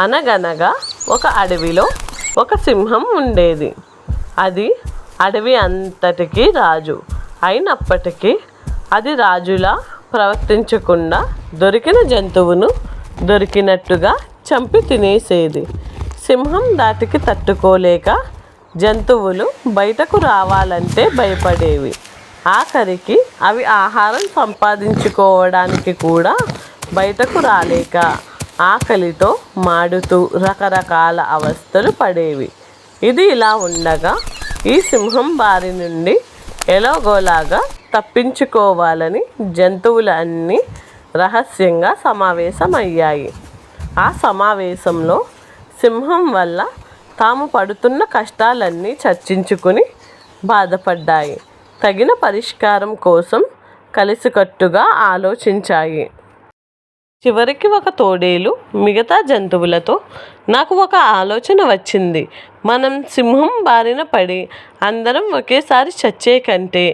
అనగనగా ఒక అడవిలో ఒక సింహం ఉండేది. అది అడవి అంతటికీ రాజు. అయినప్పటికీ అది రాజులా ప్రవర్తించకుండా దొరికిన జంతువును దొరికినట్టుగా చంపి తినేసేది. సింహం దాటికి తట్టుకోలేక జంతువులు బయటకు రావాలంటే భయపడేవి. ఆఖరికి అవి ఆహారం సంపాదించుకోవడానికి కూడా బయటకు రాలేక ఆకలితో మాడుతూ రకరకాల అవస్థలు పడేవి. ఇది ఇలా ఉండగా ఈ సింహం బారి నుండి ఎలాగోలాగా తప్పించుకోవాలని జంతువులన్నీ రహస్యంగా సమావేశమయ్యాయి. ఆ సమావేశంలో సింహం వల్ల తాము పడుతున్న కష్టాలన్నీ చర్చించుకుని బాధపడ్డాయి. తగిన పరిష్కారం కోసం కలిసికట్టుగా ఆలోచించాయి. చివరికి ఒక తోడేలు మిగతా జంతువులతో నాకు ఒక ఆలోచన వచ్చింది. మనం సింహం బారిన పడి అందరం ఒకేసారి చచ్చే కంటే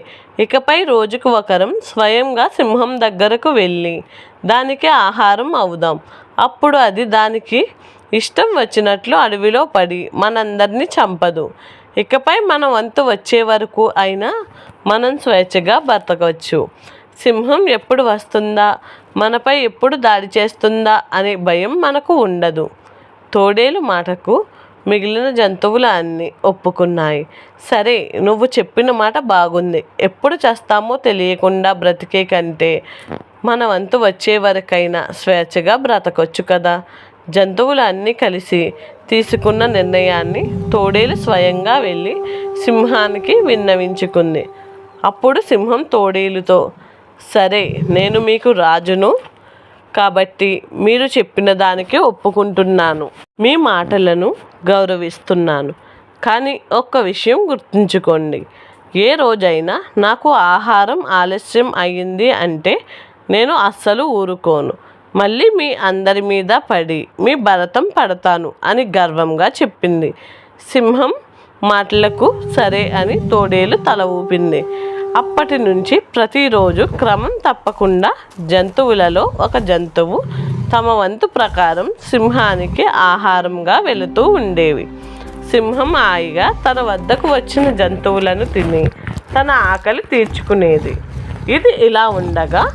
ఇకపై రోజుకు ఒకరం స్వయంగా సింహం దగ్గరకు వెళ్ళి దానికి ఆహారం అవుదాం. అప్పుడు అది దానికి ఇష్టం వచ్చినట్లు అడవిలో పడి మనందరినీ చంపదు. ఇకపై మన వంతు వచ్చే వరకు అయినా మనం స్వేచ్ఛగా బ్రతకవచ్చు సింహం ఎప్పుడు వస్తుందా? మనపై ఎప్పుడు దాడి చేస్తుందా అనే భయం మనకు ఉండదు. తోడేలు మాటకు మిగిలిన జంతువులు అన్నీ ఒప్పుకున్నాయి. సరే నువ్వు చెప్పిన మాట బాగుంది. ఎప్పుడు చేస్తామో తెలియకుండా బ్రతికే కంటే మన వంతు వచ్చే వరకైనా స్వేచ్ఛగా బ్రతకొచ్చు కదా. జంతువులు అన్నీ కలిసి తీసుకున్న నిర్ణయాన్ని తోడేలు స్వయంగా వెళ్ళి సింహానికి విన్నవించుకుంది. అప్పుడు సింహం తోడేలుతో సరే నేను మీకు రాజును కాబట్టి మీరు చెప్పిన దానికి ఒప్పుకుంటున్నాను. మీ మాటలను గౌరవిస్తున్నాను. కానీ ఒక్క విషయం గుర్తుంచుకోండి. ఏ రోజైనా నాకు ఆహారం ఆలస్యం అయ్యింది అంటే నేను అస్సలు ఊరుకోను. మళ్ళీ మీ అందరి మీద పడి మీ భరతం పడతాను అని గర్వంగా చెప్పింది. సింహం మాటలకు సరే అని తోడేలు తల ఊపింది. అప్పటి నుంచి ప్రతిరోజు క్రమం తప్పకుండా జంతువులలో ఒక జంతువు తమ వంతు ప్రకారం సింహానికి ఆహారంగా వెళుతూ ఉండేవి. సింహం హాయిగా తన వద్దకు వచ్చిన జంతువులను తిని తన ఆకలి తీర్చుకునేది. ఇది ఇలా ఉండగా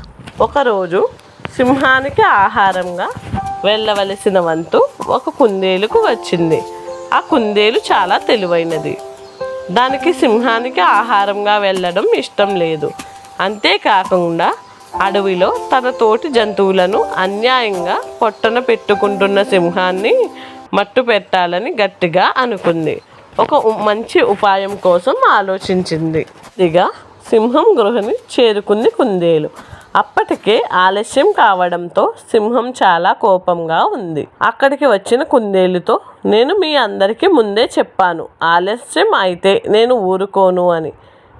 ఒకరోజు సింహానికి ఆహారంగా వెళ్ళవలసిన వంతు ఒక కుందేలుకు వచ్చింది. ఆ కుందేలు చాలా తెలివైనది. దానికి సింహానికి ఆహారంగా వెళ్ళడం ఇష్టం లేదు. అంతేకాకుండా అడవిలో తన తోటి జంతువులను అన్యాయంగా పొట్టన పెట్టుకుంటున్న సింహాన్ని మట్టు పెట్టాలని గట్టిగా అనుకుంది. ఒక మంచి ఉపాయం కోసం ఆలోచించింది. ఇక సింహం గృహని చేరుకుంది కుందేలు. అప్పటికే ఆలస్యం కావడంతో సింహం చాలా కోపంగా ఉంది. అక్కడికి వచ్చిన కుందేలుతో నేను మీ అందరికీ ముందే చెప్పాను ఆలస్యం అయితే నేను ఊరుకోను అని.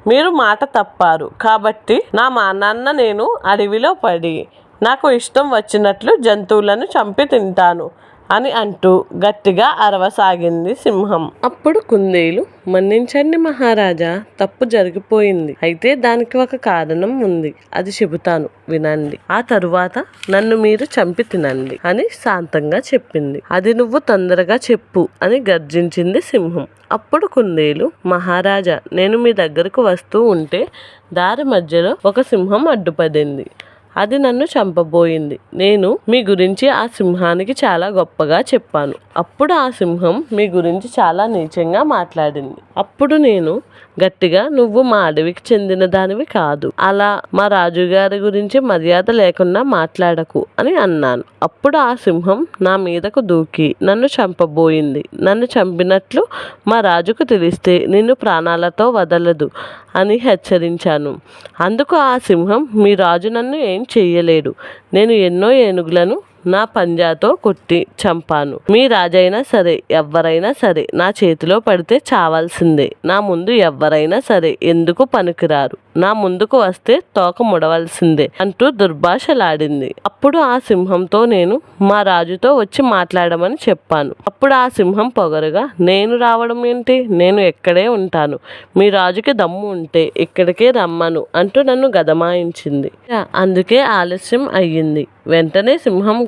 మీరు మాట తప్పారు కాబట్టి నా మా నాన్న నేను అడవిలో పడి నాకు ఇష్టం వచ్చినట్లు జంతువులను చంపి తింటాను. అని అంటూ గట్టిగా అరవసాగింది సింహం. అప్పుడు కుందేలు మన్నించండి మహారాజా తప్పు జరిగిపోయింది. అయితే దానికి ఒక కారణం ఉంది. అది చెబుతాను వినండి. ఆ తరువాత నన్ను మీరు చంపి తినండి అని శాంతంగా చెప్పింది. అది నువ్వు తొందరగా చెప్పు అని గర్జించింది సింహం. అప్పుడు కుందేలు మహారాజా నేను మీ దగ్గరకు వస్తూ ఉంటే దారి మధ్యలో ఒక సింహం అడ్డుపడింది. అది నన్ను చంపబోయింది. నేను మీ గురించి ఆ సింహానికి చాలా గొప్పగా చెప్పాను. అప్పుడు ఆ సింహం మీ గురించి చాలా నీచంగా మాట్లాడింది. అప్పుడు నేను గట్టిగా నువ్వు మా అడవికి చెందిన దానివి కాదు. అలా మా రాజుగారి గురించి మర్యాద లేకుండా మాట్లాడకు అని అన్నాను. అప్పుడు ఆ సింహం నా మీదకు దూకి నన్ను చంపబోయింది. నన్ను చంపినట్లు మా రాజుకు తెలిస్తే నిన్ను ప్రాణాలతో వదలదు. అని హెచ్చరించాను. అందుకు ఆ సింహం మీ రాజు నన్ను ఏం చెయ్యలేడు. నేను ఎన్నో ఏనుగులను నా పంజాతో కొట్టి చంపాను. మీ రాజైనా సరే ఎవరైనా సరే నా చేతిలో పడితే చావాల్సిందే. నా ముందు ఎవరైనా సరే ఎందుకు పనికిరారు? నా ముందుకు వస్తే తోక ముడవలసిందే అంటూ దుర్భాషలాడింది. అప్పుడు ఆ సింహంతో నేను మా రాజుతో వచ్చి మాట్లాడమని చెప్పాను. అప్పుడు ఆ సింహం పొగరుగా నేను రావడం ఏంటి? నేను ఎక్కడే ఉంటాను. మీ రాజుకి దమ్ము ఉంటే ఇక్కడికే రమ్మను అంటూ నన్ను గదమాయించింది. అందుకే ఆలస్యం అయ్యింది. వెంటనే సింహం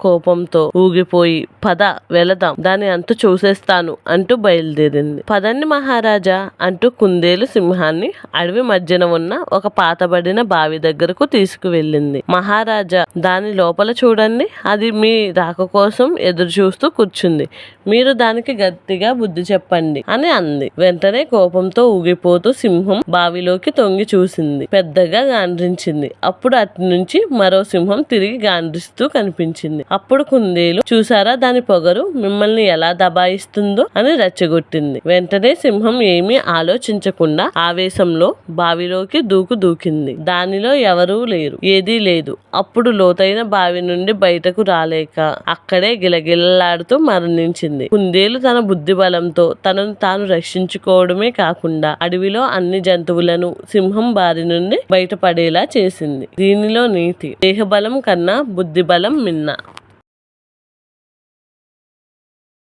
కోపంతో ఊగిపోయి పద వెళదాం దాని అంతు చూసేస్తాను అంటూ బయలుదేరింది. పదండి మహారాజా అంటూ కుందేలు సింహాన్ని అడవి మధ్యన ఉన్న ఒక పాతబడిన బావి దగ్గరకు తీసుకువెళ్ళింది. మహారాజా దాని లోపల చూడండి అది మీ రాక కోసం ఎదురు చూస్తూ కూర్చుంది. మీరు దానికి గట్టిగా బుద్ధి చెప్పండి అని అంది. వెంటనే కోపంతో ఊగిపోతూ సింహం బావిలోకి తొంగి చూసింది. పెద్దగా గాండ్రించింది. అప్పుడు అటు నుంచి మరో సింహం తిరిగి గాండ్రిస్తూ కనిపించింది. అప్పుడు కుందేలు చూసారా దాని పొగరు? మిమ్మల్ని ఎలా దబాయిస్తుందో? అని రెచ్చగొట్టింది. వెంటనే సింహం ఏమీ ఆలోచించకుండా ఆవేశంలో బావిలోకి దూకు దూకింది. దానిలో ఎవరూ లేరు. ఏదీ లేదు. అప్పుడు లోతైన బావి నుండి బయటకు రాలేక అక్కడే గిలగిలలాడుతూ మరణించింది. కుందేలు తన బుద్ధి బలంతో తనను తాను రక్షించుకోవడమే కాకుండా అడవిలో అన్ని జంతువులను సింహం బారి నుండి బయటపడేలా చేసింది. దీనిలో నీతి. దేహబలం కన్నా బుద్ధి బలం మిన్న.